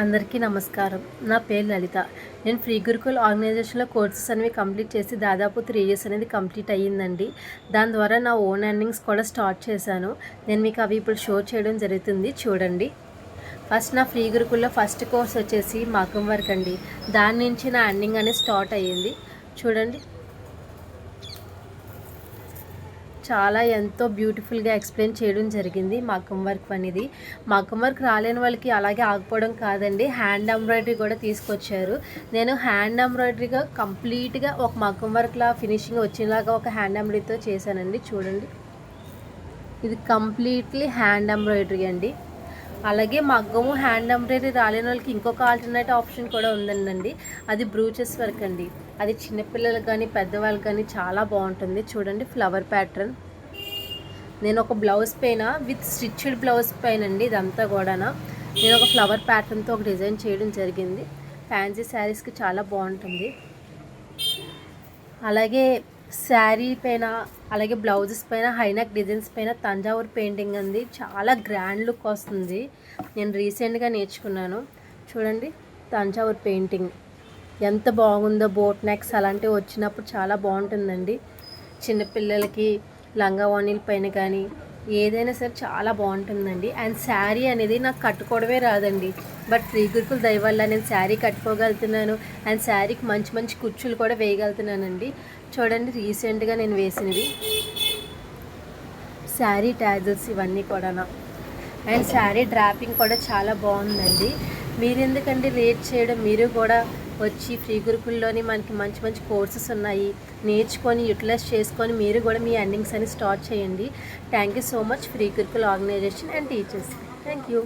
అందరికీ నమస్కారం. నా పేరు లలిత. నేను ఫ్రీ గురుకుల్ ఆర్గనైజేషన్లో కోర్సెస్ అనేవి కంప్లీట్ చేసి దాదాపు త్రీ ఇయర్స్ అనేది కంప్లీట్ అయ్యిందండి. దాని ద్వారా నా ఓన్ ఎర్నింగ్స్ కూడా స్టార్ట్ చేశాను. నేను మీకు అవి ఇప్పుడు షో చేయడం జరుగుతుంది. చూడండి. ఫస్ట్ నా ఫ్రీ గురుకుల్లో ఫస్ట్ కోర్స్ వచ్చేసి మగ్గం వర్క్ అండి దాని నుంచి నా ఎర్నింగ్ అనేది స్టార్ట్ అయ్యింది. చూడండి. చాలా ఎంతో బ్యూటిఫుల్గా ఎక్స్ప్లెయిన్ చేయడం జరిగింది మగ్గం వర్క్ అనేది. మగ్గం వర్క్ రాలేని వాళ్ళకి అలాగే ఆగిపోవడం కాదండి. హ్యాండ్ ఎంబ్రాయిడరీ కూడా తీసుకొచ్చారు. నేను హ్యాండ్ ఎంబ్రాయిడరీగా కంప్లీట్గా ఒక మగ్గం వర్క్లా ఫినిషింగ్ వచ్చేలాగా ఒక హ్యాండ్ ఎంబ్రాయిడరీతో చేశానండి. చూడండి. ఇది కంప్లీట్లీ హ్యాండ్ ఎంబ్రాయిడరీ అండి. అలాగే మగ్గము హ్యాండ్ ఎంబ్రాయిడరీ రాలేని వాళ్ళకి ఇంకొక ఆల్టర్నేట్ ఆప్షన్ కూడా ఉందండి అది బ్రూచెస్ వర్క్ అండి. అది చిన్నపిల్లలకు కానీ పెద్దవాళ్ళకి కానీ చాలా బాగుంటుంది. చూడండి ఫ్లవర్ ప్యాటర్న్ నేను ఒక బ్లౌజ్ పైన విత్ స్టిచ్డ్ బ్లౌజ్ పైన అండి ఇదంతా కూడా నేను ఒక ఫ్లవర్ ప్యాటర్న్తో ఒక డిజైన్ చేయడం జరిగింది. ఫ్యాన్సీ శారీస్కి చాలా బాగుంటుంది. అలాగే శారీ పైన అలాగే బ్లౌజెస్ పైన హైనక్ డిజైన్స్ పైన తంజావూర్ పెయింటింగ్ అంది చాలా గ్రాండ్ లుక్ వస్తుంది. నేను రీసెంట్గా నేర్చుకున్నాను. చూడండి తంజావూర్ పెయింటింగ్. ఎంత బాగుందో బోట్ నెక్స్ అలాంటివి వచ్చినప్పుడు చాలా బాగుంటుందండి. చిన్నపిల్లలకి లంగా వాణిల పైన కానీ ఏదైనా సరే చాలా బాగుంటుందండి. అండ్ శారీ అనేది నాకు కట్టుకోవడమే రాదండి. బట్ ఫ్రీ గురుకుల దయ వల్ల నేను శారీ కట్టుకోగలుగుతున్నాను. అండ్ శారీకి మంచి మంచి కుర్చీలు కూడా వేయగలుగుతున్నానండి. చూడండి రీసెంట్గా నేను వేసినవి. శారీ ట్యాజల్స్ ఇవన్నీ కూడా అండ్ శారీ డ్రాపింగ్ కూడా చాలా బాగుందండి. మీరు ఎందుకండి రేట్ చేయడం? మీరు కూడా వచ్చి ఫ్రీ గురుకుల్లోని మనకి మంచి మంచి కోర్సెస్ ఉన్నాయి. నేర్చుకొని యూటిలైజ్ చేసుకొని మీరు కూడా మీ ఎర్నింగ్స్ అని స్టార్ట్ చేయండి. Thank you so much free Gurukul organisation and teachers. Thank you.